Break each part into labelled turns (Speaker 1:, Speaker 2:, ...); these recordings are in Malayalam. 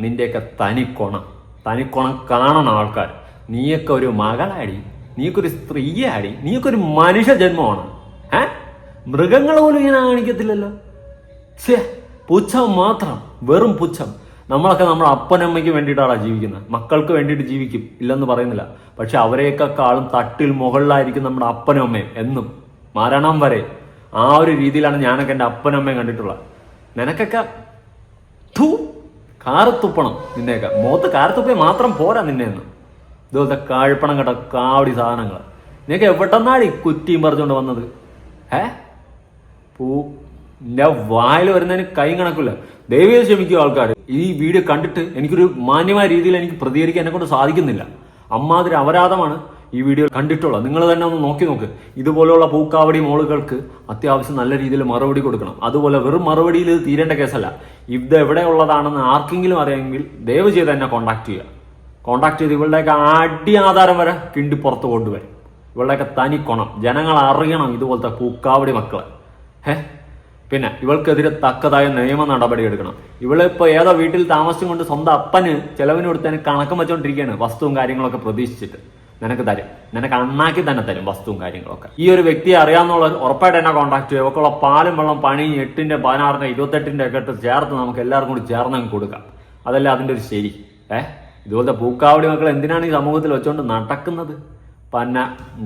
Speaker 1: നിന്റെയൊക്കെ തനിക്കൊണ. തനിക്കൊണം കാണണം ആൾക്കാർ നീയൊക്കെ ഒരു മകളാടി. നീക്കൊരു സ്ത്രീയാടി. നീയൊക്കെ ഒരു മനുഷ്യ ജന്മമാണ്. ഏ? മൃഗങ്ങൾ പോലും ഇങ്ങനെ കാണിക്കത്തില്ലല്ലോ. ഛേ പുച്ഛം മാത്രം. വെറും പുച്ഛം. നമ്മളൊക്കെ നമ്മുടെ അപ്പനമ്മയ്ക്ക് വേണ്ടിയിട്ടാണ് ജീവിക്കുന്നത്. മക്കൾക്ക് വേണ്ടിയിട്ട് ജീവിക്കും. ഇല്ലെന്ന് പറയുന്നില്ല. പക്ഷെ അവരെയൊക്കെ കാളും തട്ടിൽ മുകളിലായിരിക്കും നമ്മുടെ അപ്പനും അമ്മയും എന്നും. മരണം വരെ. ആ ഒരു രീതിയിലാണ് ഞാനൊക്കെ എന്റെ അപ്പനമ്മയും കണ്ടിട്ടുള്ളത്. നിനക്കൊക്കെ കാരത്തുപ്പണം നിന്നെയൊക്കെ. മുഖത്ത് മാത്രം പോരാ നിന്നെ എന്ന് ഇതുപോലത്തെ കാഴ്പണം കേട്ട കാവടി സാധനങ്ങൾ. നിനക്ക് എവിടെന്നാടി കുറ്റിയും പറഞ്ഞുകൊണ്ട് വന്നത്? ഏ പൂ എന്റെ വായിൽ വരുന്നതിന് കൈ കണക്കില്ല. ദൈവം ക്ഷമിക്കുക ആൾക്കാർ ഈ വീഡിയോ കണ്ടിട്ട് എനിക്കൊരു മാന്യമായ രീതിയിൽ എനിക്ക് പ്രതികരിക്കാൻ എന്നെ കൊണ്ട് സാധിക്കുന്നില്ല. അമ്മാതിരി അപരാധമാണ് ഈ വീഡിയോ കണ്ടിട്ടുള്ളത്. നിങ്ങൾ തന്നെ ഒന്ന് നോക്കി നോക്ക്. ഇതുപോലെയുള്ള പൂക്കാവടി മോളുകൾക്ക് അത്യാവശ്യം നല്ല രീതിയിൽ മറുപടി കൊടുക്കണം. അതുപോലെ വെറും മറുപടിയിൽ തീരേണ്ട കേസല്ല. ഇത് എവിടെയുള്ളതാണെന്ന് ആർക്കെങ്കിലും അറിയാമെങ്കിൽ ദയവ് ചെയ്ത് എന്നെ കോൺടാക്ട് ചെയ്യുക. കോണ്ടാക്ട് ചെയ്ത് ഇവളുടെയൊക്കെ അടി ആധാരം വരെ കിണ്ടി പുറത്ത് കൊണ്ടുവരും. ഇവളുടെയൊക്കെ തനി കൊണം. ജനങ്ങൾ അറിയണം ഇതുപോലത്തെ പൂക്കാവടി മക്കളെ. ഹേ? പിന്നെ ഇവൾക്കെതിരെ തക്കതായ നിയമ നടപടി എടുക്കണം. ഇവളിപ്പോ ഏതോ വീട്ടിൽ താമസിച്ചും കൊണ്ട് സ്വന്തം അപ്പന് ചെലവിന് കൊടുത്തതിന് കണക്കം വെച്ചോണ്ടിരിക്കുകയാണ് വസ്തുവും കാര്യങ്ങളൊക്കെ പ്രതീക്ഷിച്ചിട്ട്. നിനക്ക് തരും. നിനക്ക് അണ്ണാക്കി തന്നെ തരും വസ്തുവും കാര്യങ്ങളൊക്കെ. ഈ ഒരു വ്യക്തിയെ അറിയാമെന്നുള്ള ഉറപ്പായിട്ട് എന്നെ കോൺടാക്ട് ചെയ്യും ഒക്കെയുള്ള പാലും വെള്ളം പണി എട്ടിന്റെ പതിനാറിന്റെ ഇരുപത്തെട്ടിന്റെ ഒക്കെ ഇട്ട് ചേർത്ത് നമുക്ക് എല്ലാവർക്കും കൂടി ചേർന്ന് അങ്ങ് കൊടുക്കാം. അതല്ല അതിന്റെ ഒരു ശരി. ഏഹ് ഇതുപോലത്തെ പൂക്കാവടി മക്കൾ എന്തിനാണ് ഈ സമൂഹത്തിൽ വെച്ചോണ്ട് നടക്കുന്നത്? പന്ന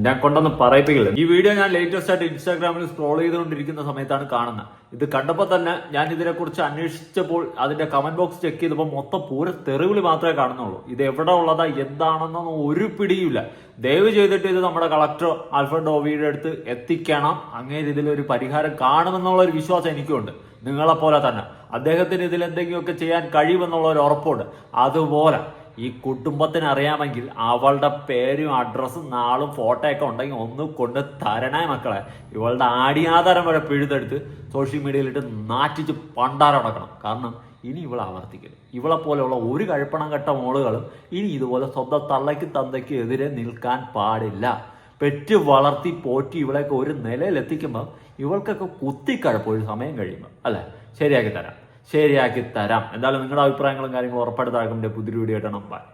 Speaker 1: ഞാൻ കൊണ്ടൊന്ന് പറയിപ്പിക്കില്ല? ഈ വീഡിയോ ഞാൻ ലേറ്റസ്റ്റ് ആയിട്ട് ഇൻസ്റ്റാഗ്രാമിൽ സ്ക്രോൾ ചെയ്തുകൊണ്ടിരിക്കുന്ന സമയത്താണ് കാണുന്നത്. ഇത് കണ്ടപ്പോൾ തന്നെ ഞാൻ ഇതിനെക്കുറിച്ച് അന്വേഷിച്ചപ്പോൾ അതിന്റെ കമന്റ് ബോക്സ് ചെക്ക് ചെയ്തപ്പോൾ മൊത്തം പൂര തെറിവിളി മാത്രമേ കാണുന്നുള്ളൂ. ഇത് എവിടെ ഉള്ളതാ എന്താണെന്നൊന്നും ഒരു പിടിയില്ല ദയവ് ചെയ്തിട്ട് ഇത് നമ്മുടെ കളക്ടർ ആൽഫ്രഡ് ഡോവിയുടെ അടുത്ത് എത്തിക്കണം. അങ്ങനെ ഇതിലൊരു പരിഹാരം കാണുമെന്നുള്ള ഒരു വിശ്വാസം എനിക്കുണ്ട്. നിങ്ങളെപ്പോലെ തന്നെ. അദ്ദേഹത്തിന് ഇതിൽ എന്തെങ്കിലുമൊക്കെ ചെയ്യാൻ കഴിയുമെന്നുള്ള ഒരു ഉറപ്പുണ്ട്. അതുപോലെ ഈ കുടുംബത്തിന് അറിയാമെങ്കിൽ അവളുടെ പേരും അഡ്രസ്സും നാളും ഫോട്ടോയൊക്കെ ഉണ്ടെങ്കിൽ ഒന്ന് കൊണ്ട് തരണേ മക്കളെ. ഇവളുടെ ആടിയാധാരം വരെ പിഴുതെടുത്ത് സോഷ്യൽ മീഡിയയിലിട്ട് നാറ്റിച്ച് പണ്ടാരടക്കണം കാരണം ഇനി ഇവളെ ആവർത്തിക്കരുത്. ഇവളെ പോലെയുള്ള ഒരു കഴുപ്പണം കെട്ട മോളുകളും ഇനി ഇതുപോലെ സ്വന്തം തള്ളയ്ക്ക് തന്തയ്ക്ക് എതിരെ നിൽക്കാൻ പാടില്ല. പെറ്റ് വളർത്തി പോറ്റി ഇവളെയൊക്കെ ഒരു നിലയിലെത്തിക്കുമ്പോൾ ഇവൾക്കൊക്കെ കുത്തിക്കഴപ്പ് ഒരു സമയം കഴിയുമ്പോൾ അല്ലേ? ശരിയാക്കി തരാം. ശരിയാക്കി തരാം. എന്തായാലും നിങ്ങളുടെ അഭിപ്രായങ്ങളും കാര്യങ്ങളും ഉറപ്പായിട്ട് താഴെ പുതിയൊരു വീഡിയോ ഇടണം ബൈ